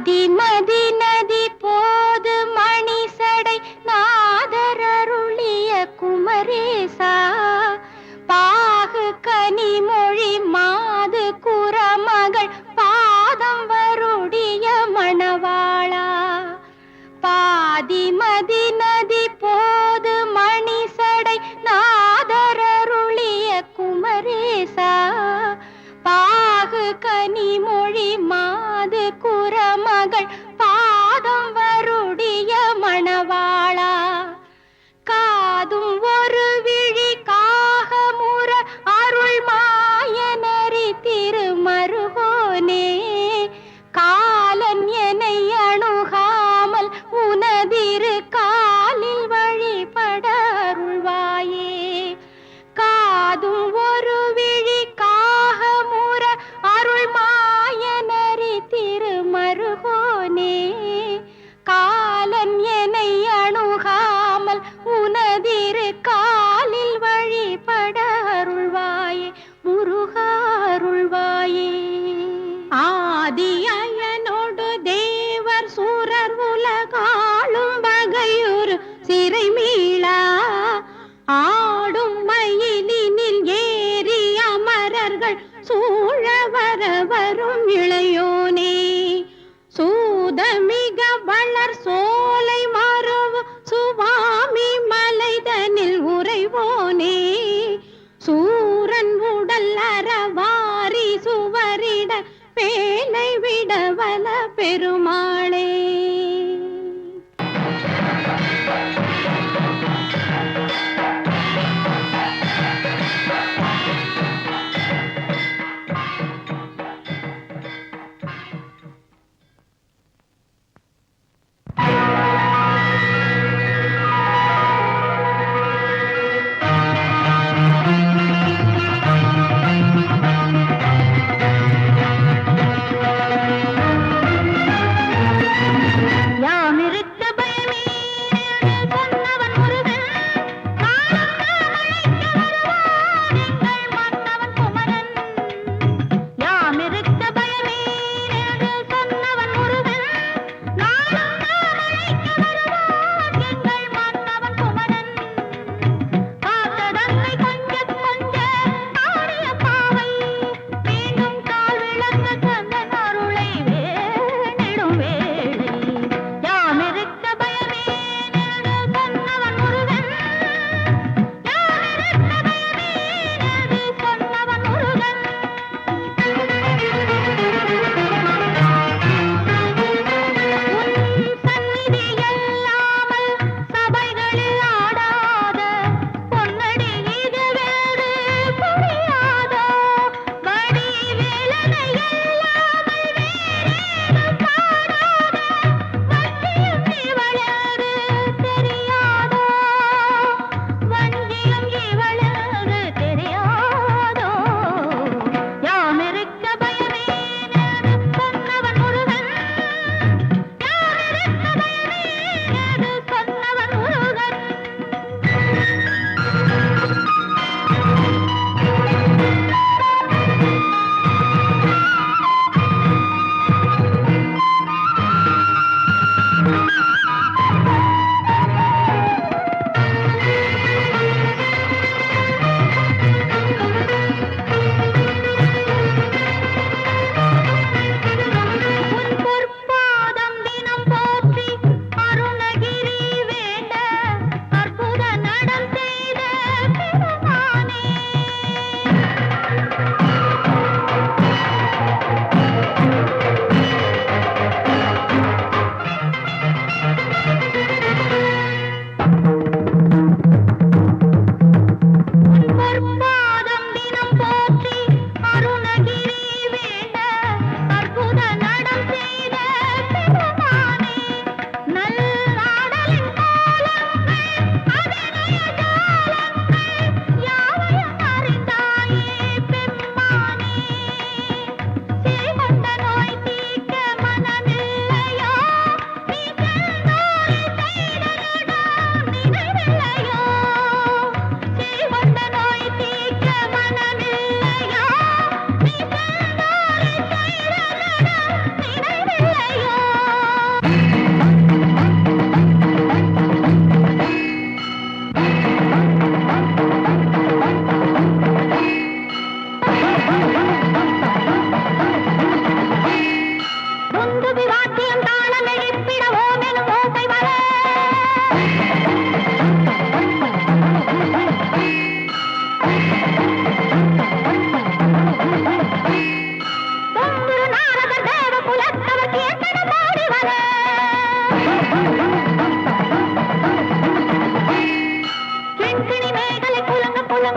பாதிமதி நதி போது மணி மணிசடை நாதரருளிய குமரேசா. பாகு கனி மொழி மாது குரமகள். பாதம் வருடிய மணவாளா. பாதி மதி குரமகள் மிக வளர் சோலை மரவு சுவாமி மலைதனில் உறைவோனே. சூரன் உடல் அறவாரி சுவரிட பேனை விடவல பெருமாளே.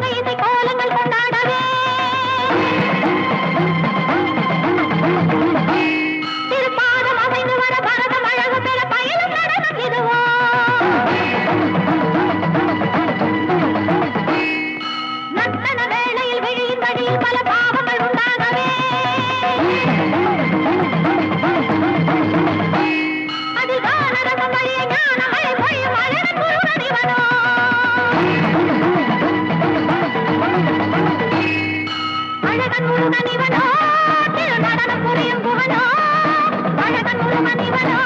गई మరెంగువనా వడగనుల మణివనా